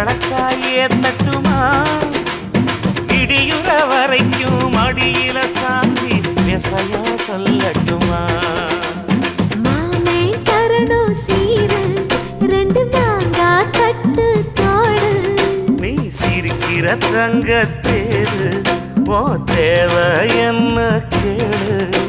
வழக்காயே தட்டுமா? இடியுற வரைக்கும் அடியில சாந்தி விசையா சொல்லட்டுமா? சிரிக்கிற தங்க தேரு போ தேவ என்ன